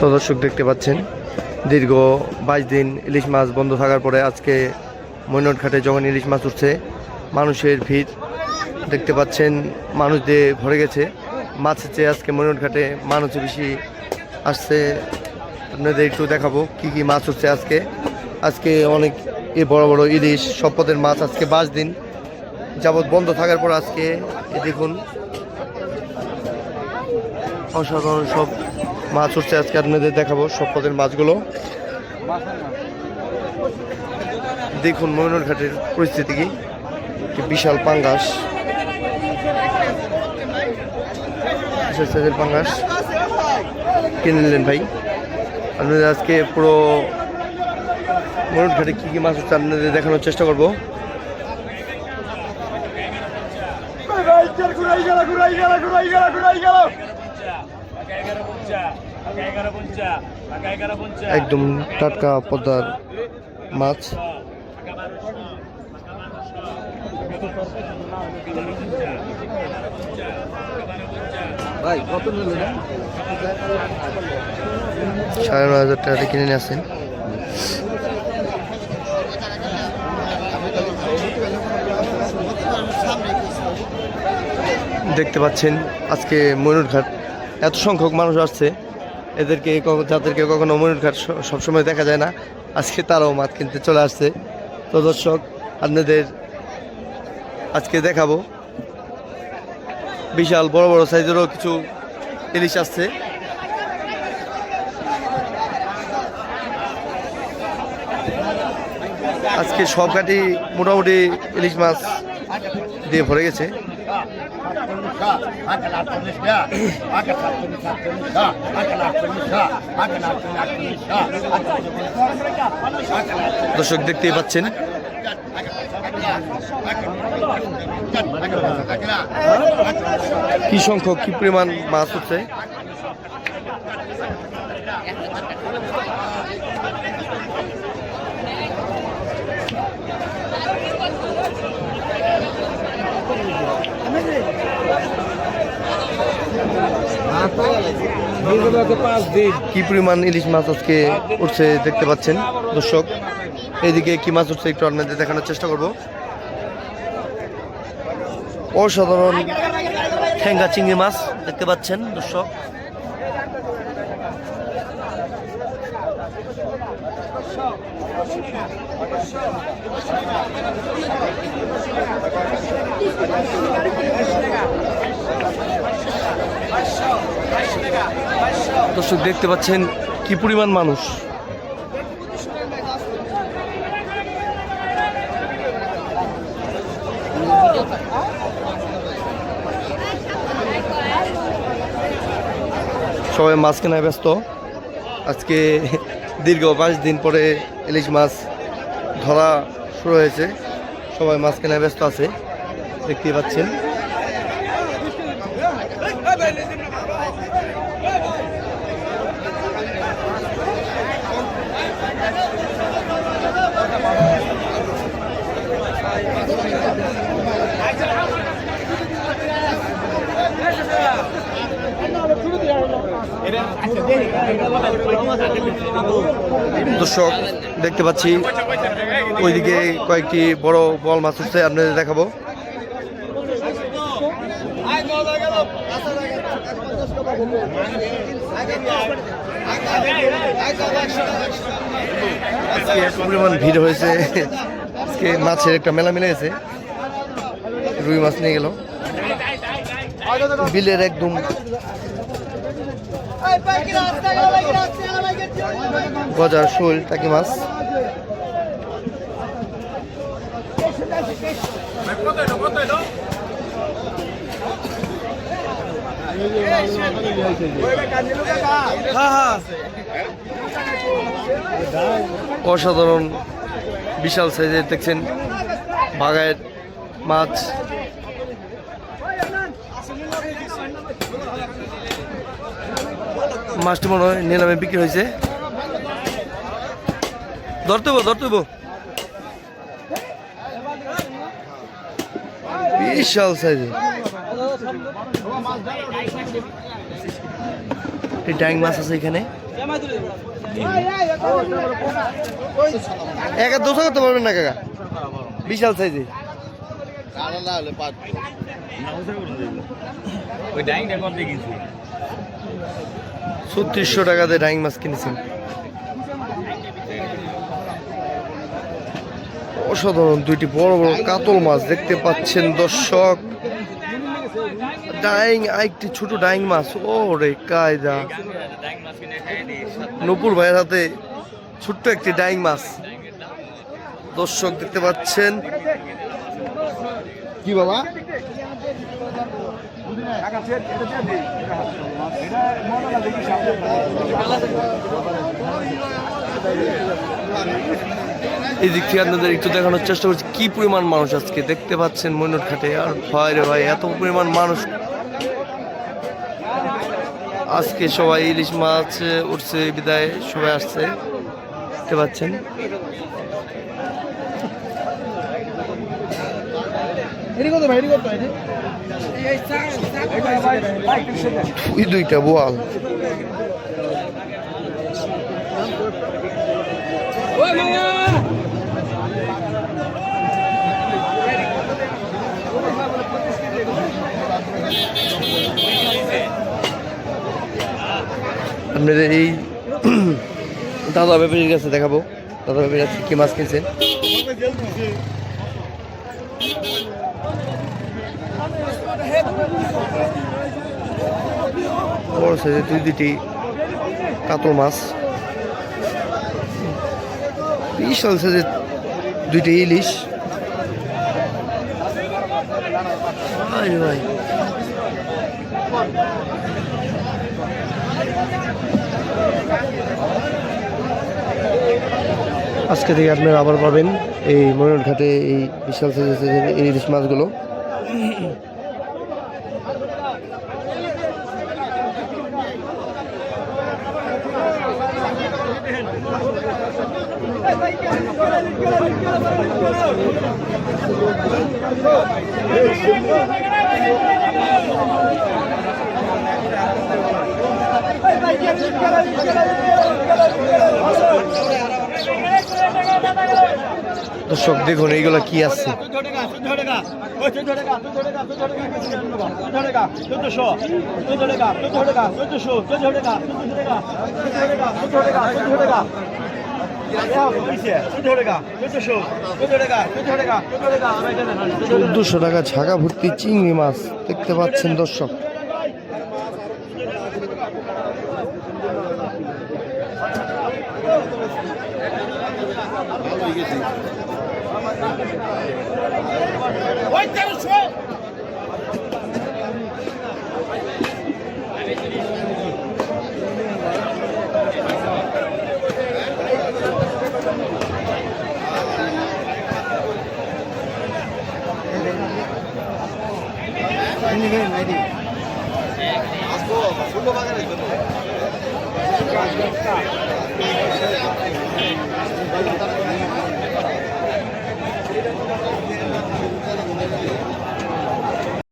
তো দর্শক দেখতে পাচ্ছেন, দীর্ঘ বাইশ দিন ইলিশ মাছ বন্ধ থাকার পরে আজকে মৈনট ঘাটে যখন ইলিশ মাছ উঠছে। মানুষের ভিড় দেখতে পাচ্ছেন, মানুষ দিয়ে ভরে গেছে। মাছ চেয়ে আজকে মৈনট ঘাটে মানুষ বেশি আসছে। আপনাদের একটু দেখাবো কি কি মাছ হচ্ছে আজকে। আজকে অনেক এ বড় বড় ইলিশ সব মাছ আজকে বাইশ দিন যাবৎ বন্ধ থাকার পর আজকে দেখুন, অসাধারণ সব মাছ উঠছে আজকে আপনাদের দেখাবো সব পদের মাছগুলো। দেখুন ময়ূর ঘাটের পরিস্থিতি কি বিশাল পাঙ্গাস। বিশাল সাইজের পাঙ্গাস। কিনে নিলেন ভাই। আপনাদের আজকে পুরো ময়ূর ঘাটে কী কী মাছ হচ্ছে আপনাদের দেখানোর চেষ্টা করব। ঘুরাই গেল ঘুরাই গেল ঘুরাই গেল ঘুরাই গেল। একদম টাটকা পদ্মার মাছ ভাই কত সাড়ে নয় হাজার টাকা কিনে নিয়ে আসেন দেখতে পাচ্ছেন আজকে ময়ূরঘাট। এত সংখ্যক মানুষ আসছে। এদেরকে যাদেরকে কখনো ময়ূরঘাট স- সবসময় দেখা যায় না, আজকে তারাও মাছ কিনতে চলে আসছে। তো দর্শক, আপনাদের আজকে দেখাবো। বিশাল বড় বড় সাইজেরও কিছু ইলিশ আসছে। আজকে সব কাটি মোটামুটি ইলিশ মাছ দিয়ে ভরে গেছে। দর্শক দেখতেই পাচ্ছেন। কি সংখ্যক কি পরিমাণ মাছ হচ্ছে? কি পরিমাণ ইলিশ মাছ আজকে উঠছে দেখতে পাচ্ছেন, দর্শক। এইদিকে কি মাছ উঠছে একটু আপনাদের দেখানোর চেষ্টা করব। অসাধারণ ঠেঙ্গা চিংড়ি মাছ দেখতে পাচ্ছেন, দর্শক। দর্শক, দেখতে পাচ্ছেন কি পরিমাণ মানুষ? সবাই মাছ কেনায় ব্যস্ত। আজকে দীর্ঘ পাঁচ দিন পরে ইলিশ মাছ ধরা শুরু হয়েছে। সবাই মাছ কেনায় ব্যস্ত আছে দেখতে পাচ্ছেন। দর্শক, দেখতে পাচ্ছি ওইদিকে কয়েকটি বড় বল মাছ উঠছে, আপনাদের দেখাবো। পরিমাণ ভিড় হয়েছে, আজকে মাছের একটা মেলা মিলে গেছে। রুই মাছ নিয়ে গেল। বিলের একদম গজার শোল টাকি মাছ। অসাধারণ বিশাল সাইজের দেখছেন বাগায়ের মাছ। মাছটি মনে হয়, নিলামে বিক্রি হয়েছে ধরতে হব ধরতে হব বিশাল সাইজের এই ড্যাং মাছ আছে এখানে একা দোষা করতে পারবেন না, কাকা। বিশাল সাইজে ওই ডাইংটা কত কিনছি? ছত্রিশশো টাকা দিয়ে ডাইং মাছ কিনেছেন অসাধারণ দুইটি বড় বড় কাতল মাছ দেখতে পাচ্ছেন দর্শক। ডাইং আরেকটি ছোট ডাইং মাছ। ও রে কায়দা। ডাইং মাছ কিনে খাই দিই নপুর ভাইয়ের হাতে ছোট্ট একটি ডাইং মাছ। দর্শক দেখতে পাচ্ছেন কি বাবা? এই দিক থেকে আপনাদের একটু দেখানোর চেষ্টা করছি, কি পরিমাণ মানুষ আজকে দেখতে পাচ্ছেন ময়ূর ঘাটে আর ভয় রে ভাই, এত পরিমাণ মানুষ। আজকে সবাই ইলিশ মাছ উঠছে, বিদায়, সবাই আসছে। দেখতে পাচ্ছেন? ওই দুইটা বোয়াল আপনাদের এই দাদা ব্যাপারীর কাছে দেখাবো। দাদা ব্যাপারীর কাছে কি মাছ কিনছেন বড় সাইজের দুই দুটি কাতল মাছ। বিশাল সাইজের দুইটি ইলিশ। ভাই ভাই। আজকে থেকে আপনারা আবার পাবেন এই ময়ূর ঘাটে এই বিশাল এই ইলিশ মাছগুলো দর্শক দেখুন এইগুলো কি আছে? চোদ্দশো টাকা ঝাঁকা ভর্তি চিংড়ি মাছ দেখতে পাচ্ছেন দর্শক। কেজি আসব।